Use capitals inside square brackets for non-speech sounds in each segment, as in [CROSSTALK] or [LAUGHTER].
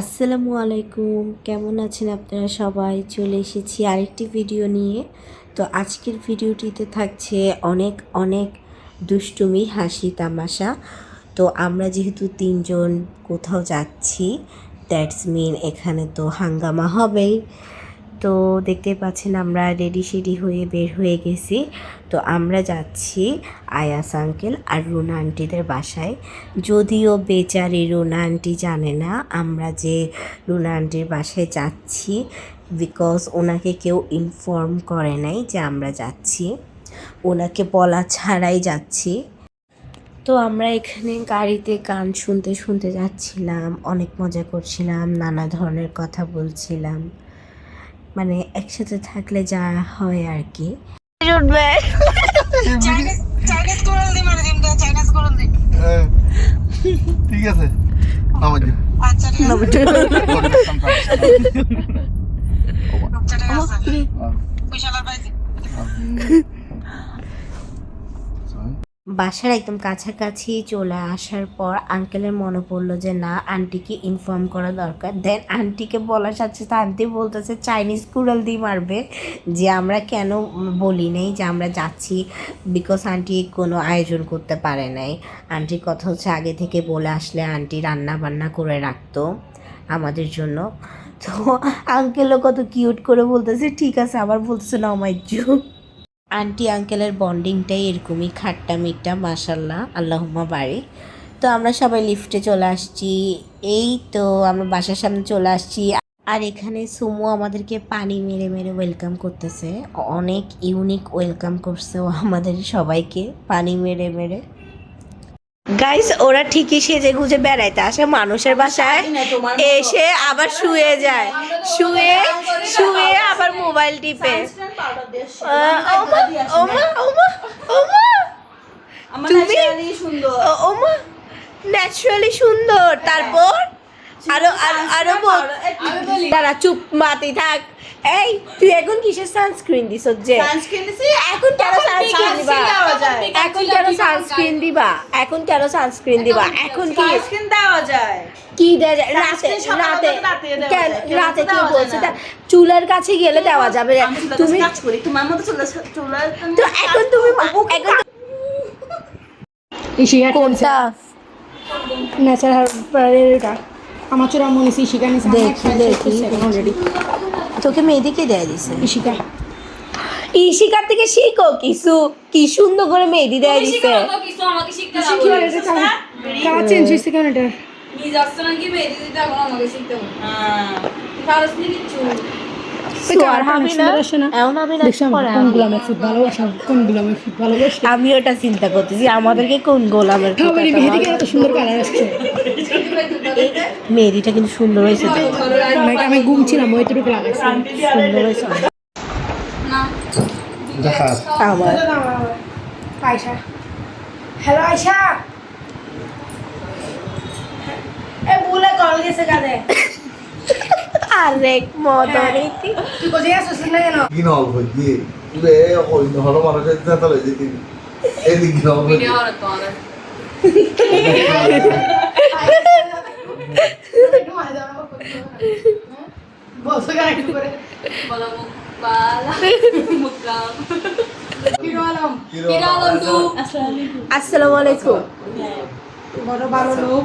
আসসালামু আলাইকুম। কেমন আছেন আপনারা সবাই? চলে এসেছি আরেকটি ভিডিও নিয়ে। তো আজকের ভিডিওটিতে থাকছে অনেক অনেক দুষ্টুমি, হাসি, তামাশা। তো আমরা যেহেতু তিনজন কোথাও যাচ্ছি দ্যাটস মিন এখানে তো হাঙ্গামা হবেই। তো দেখতে পাচ্ছেন আমরা রেডি সেডি হয়ে বের হয়ে গেছি। তো আমরা যাচ্ছি আয়াস আঙ্কেল আর রুনা আন্টিদের বাসায়। যদিও বেচারি রুনা আন্টি জানে না আমরা যে রুনা আন্টির বাসায় যাচ্ছি বিকজ ওনাকে কেউ ইনফর্ম করে নাই যে আমরা যাচ্ছি। ওনাকে বলা ছাড়াই যাচ্ছি। তো আমরা এখানে গাড়িতে গান শুনতে শুনতে যাচ্ছিলাম, অনেক মজা করছিলাম, নানা ধরনের কথা বলছিলাম। মানে একসাথে থাকলে যা হয় আর কি উঠবে দি হ্যাঁ, ঠিক আছে। আচ্ছা ঠিক আছে পরে দেখতাম কাজ। আচ্ছা ঠিক আছে হ্যাঁ, পয়সা পাই দি বাসার একদম কাছাকাছি চলে আসার পর আঙ্কেলের মনে পড়ল যে, না আন্টিকে ইনফর্ম করা দরকার। দেন আন্টিকে বলার সাথে সাথে আন্টি বলতেছে চাইনিজ কুড়াল দিয়ে মারবে, যে আমরা কেন বলি নাই যে আমরা যাচ্ছি বিকজ আন্টি কোনো আয়োজন করতে পারে নাই। আন্টির কথা হচ্ছে, আগে থেকে বলে আসলে আন্টি রান্না বান্না করে রাখতো আমাদের জন্য। তো আঙ্কেলও কত কিউট করে বলতেছে, ঠিক আছে। আবার বলতেছে, না, আমার আন্টি আঙ্কেলের বন্ডিংটাই এরকমই খাট্টা মিট্টা মাসাল্লাহ আল্লাহুম্মা বাড়ি তো আমরা সবাই লিফটে চলে আসছি। এই তো আমরা বাসার সামনে চলে আসছি। আর এখানে সুমো আমাদেরকে পানি মেরে মেরে ওয়েলকাম করতেছে। অনেক ইউনিক ওয়েলকাম করছে ও আমাদের সবাইকে, পানি মেরে মেরে। গাইস ওরা ঠিকই সেজে গুজে বেড়াইতে আসে মানুষের বাসায়। এসে আবার শুয়ে যায়। শুয়ে শুয়ে আবার মোবাইল টিপে। তুমি? ন্যাচারালি সুন্দর। তারপর? আরও আরো- আরও বল। তারা চুপ মাতি থাক। এই তুই এখন কিসের সানস্ক্রিন দিছ যে এখন কেন সানস্ক্রিন দিবা? এখন কেন সানস্ক্রিন দিবা? এখন কেন সানস্ক্রিন দিবা? এখন কি? সানস্ক্রিন দেওয়া যায়। কি দেয়া যায়? রাতে রাতে রাতে কেন রাতে কি বলছে? চুলের কাছে গেলে দেওয়া যাবে। তুমি কাজ করি তোমার মতো চুলে চুলে তো এখন তুমি এখন কোনটা? ন্যাচারাল এটা। আমার চোরা মনে ইশিকা নিছে দেখি দেখি অলরেডি তোকে মেয়েদিকে দেয়া দিছে? ইশিকা ইশিকার থেকে শিখো কিছু। কি সুন্দর করে মেহেদি দেয় দিছে। কাজ চেঞ্জ হয়েছে কেন এটা? সোয়ার হাবি না সুন্দর আসে না? এমন আমি না দেখছ পরে কোন আমি। ওটা চিন্তা করতেছি আমাদেরকে কোন গোলামের সুন্দর কালার আসছে। মেহেদিটা কিন্তু সুন্দর হয়েছে। অনেক আমি ঘুম ছিলাম ওইটুকু লাগাইছি সুন্দর হয়েছে। আমার। হ্যালো আয়শা। এ বুলে কল গেছে কাদে আরেক মদনীতি তুই কোথায় আসছিস না কেন কি নল হই দিয়ে তুই এ হই হলো মানুষের জাতা লই দিতি এই দিক নল হই। কেন করে আসসালামু আলাইকুম। বড় ভালো লোক।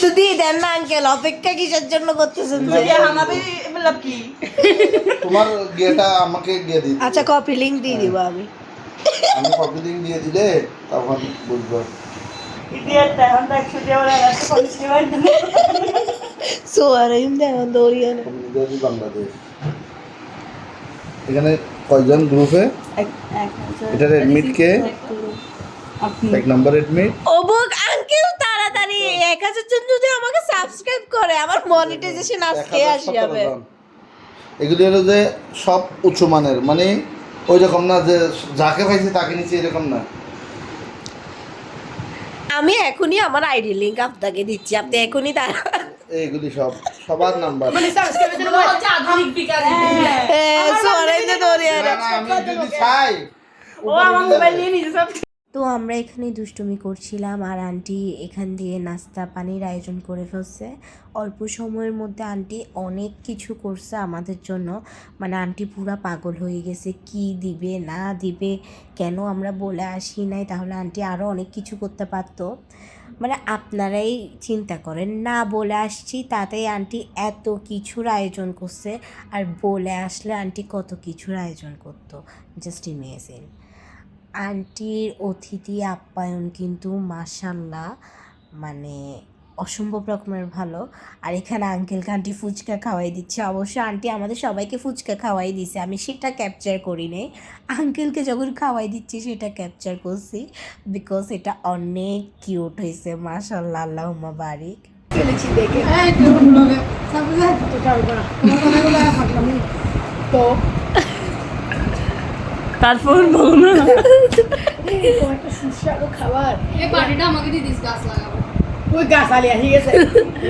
তো দিয়ে দেন না আঙ্কেল অপেক্ষা কিসের জন্য করতেছেন যে হামাবি मतलब কি তোমার গিয়েটা আমাকে দিয়ে দিই আচ্ছা কপি লিঙ্ক দিয়ে দিব আমি আমি কপি লিঙ্ক দিয়ে দিলে তখন বুঝবো ইডিয়েট এখন দেখছো যে ওরা এত পুলিশ নিবাই সোয়ারিম দেখুন দৌড়িয়ে কমিউনিটি বাংলাদেশ এখানে কয়জন গ্রুপে এটার এডমিট কে এক নম্বর এডমিট অবুক আঙ্কেল তাড়াতাড়ি এক হাজার জন যদি আমাকে সাবস্ক্রাইব করে আমার মনিটাইজেশন আজকে আসে যাবে। এগুলি হলো যে সব উচ্চ মানের মানে ওই রকম না যে যাকে পাইছি তাকে নিচে এরকম না। আমি এখনই আমার আইডি লিংক আপনাকে দিচ্ছি আপনি এখনই তার এইগুলি সব সবার নাম্বার মানে সাবস্ক্রাইবের জন্য হচ্ছে আধুনিক বিকাশ। সরাইতে ধরে আর। না, না, আমি যদি চাই ও আমার মোবাইল নিয়ে নিজে সব। তো আমরা এখানে দুষ্টুমি করছিলাম আর আন্টি এখান দিয়ে নাস্তা পানির আয়োজন করে ফেলছে। অল্প সময়ের মধ্যে আন্টি অনেক কিছু করছে আমাদের জন্য। মানে আন্টি পুরা পাগল হয়ে গেছে, কি দিবে, না দিবে, কেন আমরা বলে আসি নাই? তাহলে আন্টি আরও অনেক কিছু করতে পারতো। মানে আপনারাই চিন্তা করেন, না বলে আসছি তাতেই আন্টি এত কিছুর আয়োজন করছে। আর বলে আসলে আন্টি কত কিছুর আয়োজন করতো। জাস্ট ইমেজিন আন্টির অতিথি আপ্যায়ন কিন্তু মাসাল্লাহ মানে অসম্ভব রকমের ভালো। আর এখানে আঙ্কেলকে আন্টি ফুচকা খাওয়াই দিচ্ছে। অবশ্য আন্টি আমাদের সবাইকে ফুচকা খাওয়াই দিছে। আমি সেটা ক্যাপচার করি নাই। আঙ্কেলকে যখন খাওয়াই দিচ্ছি সেটা ক্যাপচার করছি। বিকজ এটা অনেক কিউট হয়েছে মাসাল্লাহ আল্লাহ বারিক। দেখে। [LAUGHS] তো তারপর বলো না খাবার এই বাড়িটা আমাকে দিয়ে দিস গাছ লাগাবো ওই গাছ আলি আসি গেছে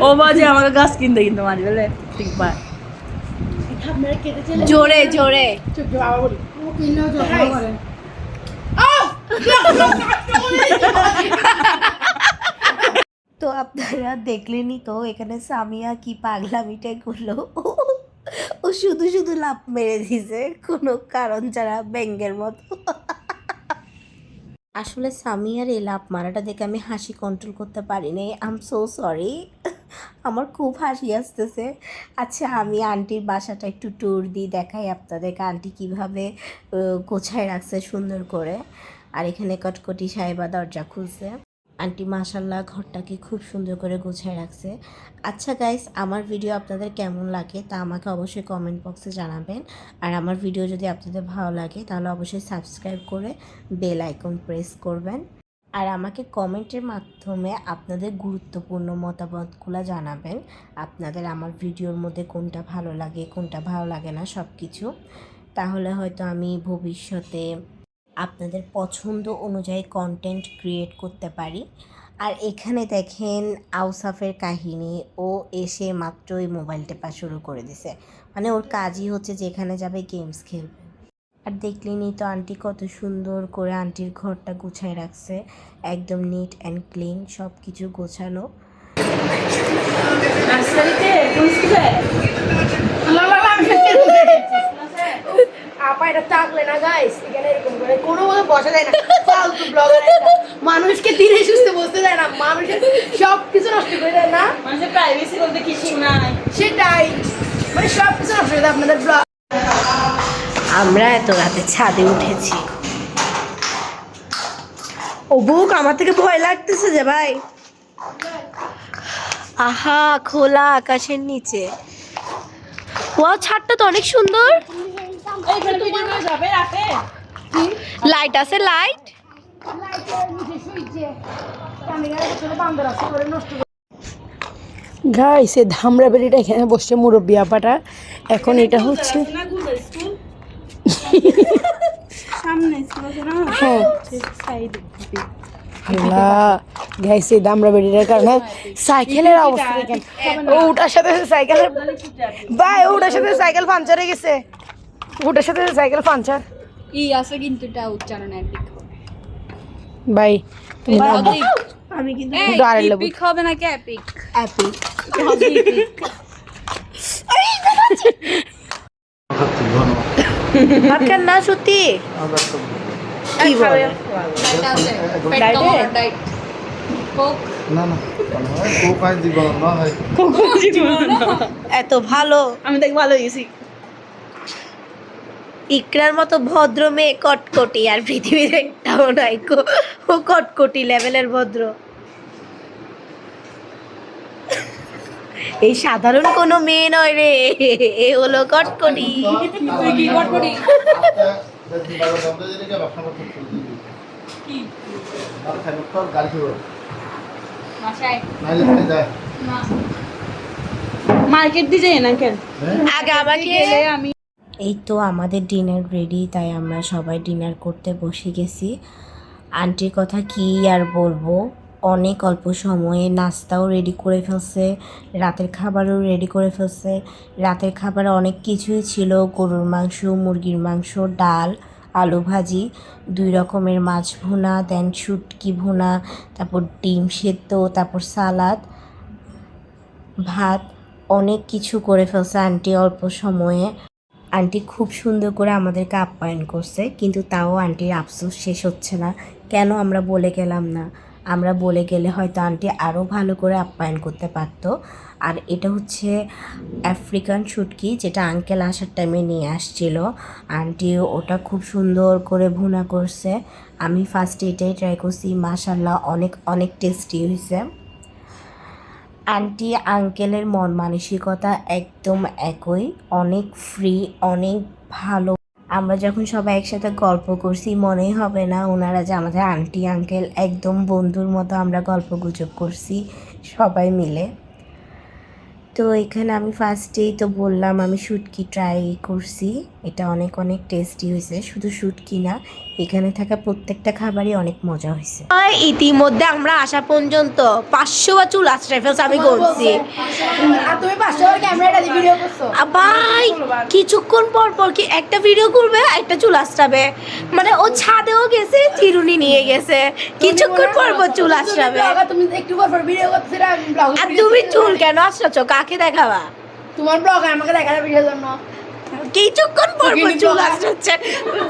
ও বাজে আমাকে গাছ কিনতে কিনতে মারি বলে ঠিক বা আপনারা কেটে চলে জোরে জোরে তো আপনারা দেখলেনই তো এখানে সামিয়া কি পাগলামিটা করল ও শুধু শুধু লাভ মেরে দিছে কোনো কারণ ছাড়া ব্যাঙ্গের মতো। আসলে সামিয়ার এই লাভ মারাটা দেখে আমি হাসি কন্ট্রোল করতে পারিনি। আই এম সো সরি আমার খুব হাসি আসতেছে। আচ্ছা আমি আন্টির বাসাটা একটু ট্যুর দিই দেখাই আপনাদেরকে। আন্টি কীভাবে গোছায় রাখছে সুন্দর করে। আর এখানে কটকটি সাহেবা দরজা খুলছে। আন্টি মাসাল্লাহ ঘরটাকে খুব সুন্দর করে গুছিয়ে রাখছে। আচ্ছা গাইস আমার ভিডিও আপনাদের কেমন লাগে তা আমাকে অবশ্যই কমেন্ট বক্সে জানাবেন। আর আমার ভিডিও যদি আপনাদের ভালো লাগে, তাহলে অবশ্যই সাবস্ক্রাইব করে বেল আইকন প্রেস করবেন। আর আমাকে কমেন্টের মাধ্যমে আপনাদের গুরুত্বপূর্ণ মতামতগুলো জানাবেন। আপনাদের আমার ভিডিওর মধ্যে কোনটা ভালো লাগে, কোনটা ভালো লাগে না সব কিছু তাহলে হয়তো আমি ভবিষ্যতে আপনাদের পছন্দ অনুযায়ী কন্টেন্ট ক্রিয়েট করতে পারি। আর এখানে দেখেন আউসাফের কাহিনী ও এসে মাত্র মাত্রই মোবাইল টেপা শুরু করে দিছে। মানে ওর কাজই হচ্ছে যেখানে যাবে গেমস খেলবে। আর দেখলেনি তো আন্টি কত সুন্দর করে আন্টির ঘরটা গুছায় রাখছে। একদম নিট অ্যান্ড ক্লিন সব কিছু গোছানো আপা এটা থাকলে না গাইস এখানে এরকম করে কোনো মতো বসা যায় না। ফালতু ব্লগার মানুষকে দিনে সুস্থ বসতে দেয় না। মানুষের সব কিছু নষ্ট করে দেয় না। মানুষের প্রাইভেসি বলতে কিছু নাই। সেটাই। মানে সব কিছু নষ্ট করে দেয় আপনাদের ব্লগ আমরা এত রাতে ছাদে উঠেছি। ও বুক আমার থেকে ভয় লাগতেছে যে ভাই। আহা খোলা আকাশের নিচে। ওয়াও ছাদটা তো অনেক সুন্দর। লাইট আছে লাইট গাইস এই ধামরা বেরিটা এখানে বসছে মুরব্বী আপাটা। এখন এটা হচ্ছে [LAUGHS] না হ্যাঁ। গাইস এই দামরা বেরিটার কারণে সাইকেলের অবস্থা দেখেন। ও ওটার সাথে সাইকেলের ভাই ওটার সাথে সাইকেল পাঞ্চার হয়ে গেছে। ওটার সাথে সাইকেল পাঞ্চার ই আছে কিন্তু এটা উচ্চারণ এপিক ভাই তুমি আমি কিন্তু। এপিক হবে নাকি এপিক এপিক না সত্যি? কি বলে? হয়। এত ভালো। আমি দেখ ভালো গেছি ইকরার মতো ভদ্র মেয়ে কটকটি আর পৃথিবীর একটাও নাই ও কটকটি লেভেলের ভদ্র। এই সাধারণ কোনো মেয়ে নয় রে এ হলো কটকটি। মার্কেট দিয়ে যাই না কেন? আগে আমাকে আমি এই তো আমাদের ডিনার রেডি তাই আমরা সবাই ডিনার করতে বসে গেছি। আন্টির কথা কি আর বলব? অনেক অল্প সময়ে নাস্তাও রেডি করে ফেলছে, রাতের খাবারও রেডি করে ফেলছে। রাতের খাবারে অনেক কিছুই ছিল, গরুর মাংস, মুরগির মাংস, ডাল, আলু ভাজি, দুই রকমের মাছ ভুনা দেন শুটকি ভুনা, তারপর ডিম সেদ্ধ, তারপর সালাদ, ভাত, অনেক কিছু করে ফেলছে আন্টি অল্প সময়ে। আন্টি খুব সুন্দর করে আমাদেরকে আপ্যায়ন করছে, কিন্তু তাও আন্টির আফসোস শেষ হচ্ছে না। কেন আমরা বলে গেলাম না? আমরা বলে গেলে হয়তো আন্টি আরও ভালো করে আপ্যায়ন করতে পারতো। আর এটা হচ্ছে আফ্রিকান শুটকি, যেটা আঙ্কেল আসার টাইমে নিয়ে আসছিল। আন্টি ওটা খুব সুন্দর করে ভুনা করছে। আমি ফার্স্টে এটাই ট্রাই করছি মাশাল্লাহ অনেক অনেক টেস্টি হয়েছে। আন্টি আঙ্কেলের মন মানসিকতা একদম একই, অনেক ফ্রি অনেক ভালো। আমরা যখন সবাই একসাথে গল্প করছি, মনেই হবে না ওনারা যে আমাদের আন্টি, আঙ্কেল একদম বন্ধুর মতো আমরা গল্প গুজব করছি, সবাই মিলে। তো এখানে আমি ফার্স্টেই তো বললাম আমি শুটকি ট্রাই করছি, এটা অনেক অনেক টেস্টি হয়েছে। শুধু শুটকি না এখানে থাকা প্রত্যেকটা খাবারই অনেক মজা হয়েছে। ইতিমধ্যে আমরা আসা পর্যন্ত পাঁচশো বা চুল আশ্রয় ফেলছে আমি ভিডিও ভাই কিছুক্ষণ পর পর কি একটা ভিডিও করবে একটা চুল আশ্রাবে মানে ও ছাদেও গেছে চিরুনি নিয়ে গেছে। কিছুক্ষণ পর পর চুল আশ্রাবে তুমি একটু পর পর ভিডিও করছিলে ব্লগ আর তুমি চুল কেন আশ্রাচ্ছ কাকে দেখাবা? তোমার ব্লগ আমাকে দেখার ভিডিওর জন্য। কিছুক্ষণ পর পর চুল আশ্রাচ্ছে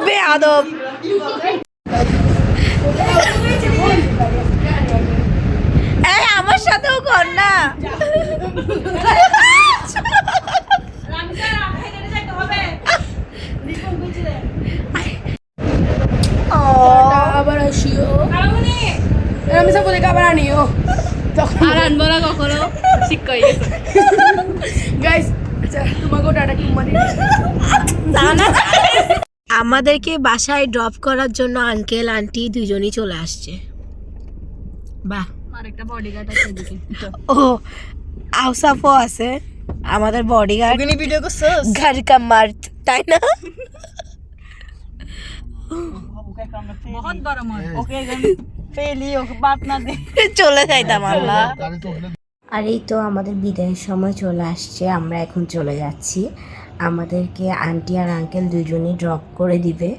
বেয়াদব। এই আমার সাথেও কর না। ও আবার আসিও। আমি সব বলে আবার আনিও। আর আনব না কখনো। হয়ে গাইস আচ্ছা তোমাকে টাটা আমাদেরকে বাসায় ড্রপ করার জন্য আঙ্কেল আন্টি দুজনই চলে আসছে। বাহ। একটা বডিগার্ড ও আউসাফও আছে আমাদের বডিগার্ড ভিডিও করছ ঘর কা মার্দ তাই না? দে। চলে যাইতাম আল্লাহ আর এই তো আমাদের বিদায়ের সময় চলে আসছে আমরা এখন চলে যাচ্ছি। আমাদেরকে আন্টি আর আঙ্কেল দুজনেই ড্রপ করে দিবে।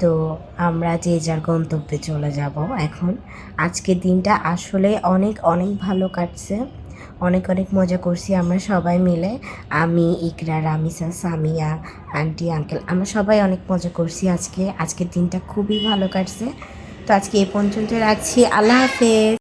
তো আমরা যে যার গন্তব্যে চলে যাব এখন। আজকের দিনটা আসলে অনেক অনেক ভালো কাটছে। অনেক অনেক মজা করছি আমরা সবাই মিলে। আমি, ইকরা, রামিসা, সামিয়া আন্টি আঙ্কেল আমরা সবাই অনেক মজা করছি আজকে। আজকের দিনটা খুবই ভালো কাটছে। তো আজকে এই পর্যন্ত রাখছি। আল্লাহ হাফেজ।